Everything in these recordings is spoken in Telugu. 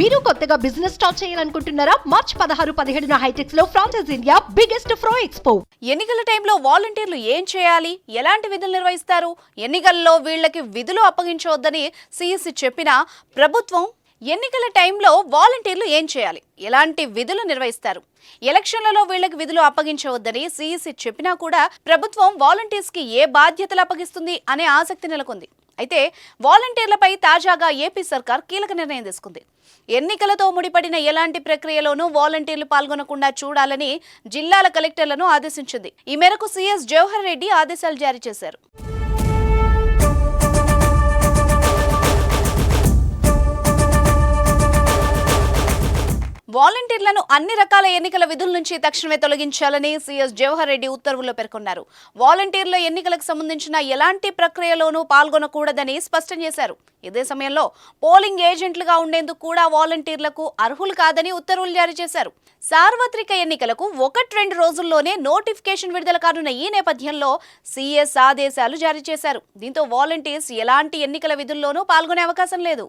మీరు కొత్తగా బిజినెస్ స్టార్ట్ చేయాలనుకుంటున్నారా? మార్చ్ పదహారు పదిహేడున హైటెక్స్లో ఫ్రాన్సెస్ ఇండియా బిగ్గెస్ట్ ఫ్రో ఎక్స్పో ఎన్నికల టైంలో వాలంటీర్లు ఏం చేయాలి? ఎలాంటి విధులు నిర్వహిస్తారు? ఎన్నికల్లో వీళ్ళకి విధులు అప్పగించవద్దని సిఎస్సి చెప్పినా ప్రభుత్వం ఎన్నికల టైంలో వాలంటీర్లు ఏం చేయాలి? ఎలాంటి విధులు నిర్వహిస్తారు? ఎలక్షన్లలో వీళ్ళకి విధులు అప్పగించవద్దని సిఇసి చెప్పినా కూడా ప్రభుత్వం వాలంటీర్స్కి ఏ బాధ్యతలు అప్పగిస్తుంది అనే ఆసక్తి నెలకొంది. అయితే వాలంటీర్లపై తాజాగా ఏపీ సర్కార్ కీలక నిర్ణయం తీసుకుంది. ఎన్నికలతో ముడిపడిన ఎలాంటి ప్రక్రియలోనూ వాలంటీర్లు పాల్గొనకుండా చూడాలని జిల్లాల కలెక్టర్లను ఆదేశించింది. ఈ మేరకు సీఎస్ జవహర్ రెడ్డి ఆదేశాలు జారీ చేశారు. వాలంటీర్లను అన్ని రకాల ఎన్నికల విధుల నుంచి తక్షణమే తొలగించాలని సీఎస్ జవహర్ రెడ్డి ఉత్తర్వుల్లో పేర్కొన్నారు. వాలంటీర్ల ఎన్నికలకు సంబంధించిన ఎలాంటి ప్రక్రియలోనూ పాల్గొనకూడదని స్పష్టం చేశారు. ఇదే సమయంలో పోలింగ్ ఏజెంట్లుగా ఉండేందుకు కూడా వాలంటీర్లకు అర్హులు కాదని ఉత్తర్వులు జారీ చేశారు. సార్వత్రిక ఎన్నికలకు ఒకటి రెండు రోజుల్లోనే నోటిఫికేషన్ విడుదల కానున్న ఈ నేపథ్యంలో సీఎస్ ఆదేశాలు జారీ చేశారు. దీంతో వాలంటీర్స్ ఎలాంటి ఎన్నికల విధుల్లోనూ పాల్గొనే అవకాశం లేదు.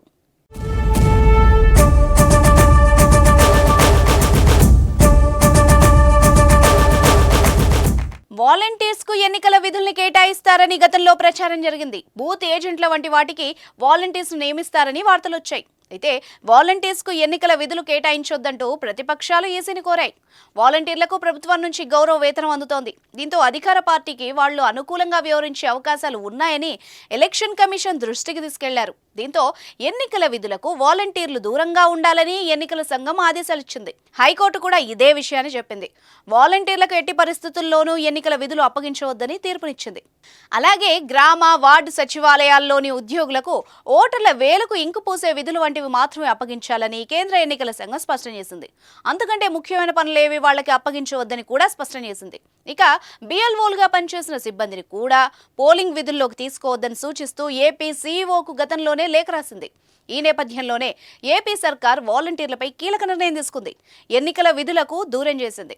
వాలంటీర్స్కు ఎన్నికల విధుల్ని కేటాయిస్తారని గతంలో ప్రచారం జరిగింది. బూత్ ఏజెంట్ల వంటి వాటికి వాలంటీర్స్ నియమిస్తారని వార్తలు వచ్చాయి అయితే వాలంటీర్స్కు ఎన్నికల విధులు కేటాయించొద్దంటూ ప్రతిపక్షాలు ఈసీని కోరాయి. వాలంటీర్లకు ప్రభుత్వం నుంచి గౌరవ వేతనం అందుతోంది. దీంతో అధికార పార్టీకి వాళ్ళు అనుకూలంగా వ్యవహరించే అవకాశాలు ఉన్నాయని ఎలక్షన్ కమిషన్ దృష్టికి తీసుకెళ్ళారు. దీంతో ఎన్నికల విధులకు వాలంటీర్లు దూరంగా ఉండాలని ఎన్నికల సంఘం ఆదేశాలు ఇచ్చింది హైకోర్టు కూడా ఇదే విషయాన్ని చెప్పింది. వాలంటీర్లకు ఎట్టి పరిస్థితుల్లోనూ ఎన్నికల విధులు అప్పగించవద్దని తీర్పునిచ్చింది. అలాగే గ్రామ వార్డు సచివాలయాల్లోని ఉద్యోగులకు ఓటర్ల వేలకు ఇంకు పూసే విధులు లాంటివి మాత్రమే అప్పగించాలని కేంద్ర ఎన్నికల సంఘం స్పష్టం చేసింది. అంతకంటే ముఖ్యమైన పనులేవి వాళ్ళకి అప్పగించవద్దని కూడా స్పష్టం చేసింది. ఇక బిఎల్ఓలుగా పనిచేసిన సిబ్బందిని కూడా పోలింగ్ విధుల్లోకి తీసుకోవద్దని సూచిస్తూ ఏపీ సీఈఓకు గతంలోనే లేఖ రాసింది. ఈ నేపథ్యంలోనే ఏపీ సర్కార్ వాలంటీర్లపై కీలక నిర్ణయం తీసుకుంది. ఎన్నికల విధులకు దూరం చేసింది.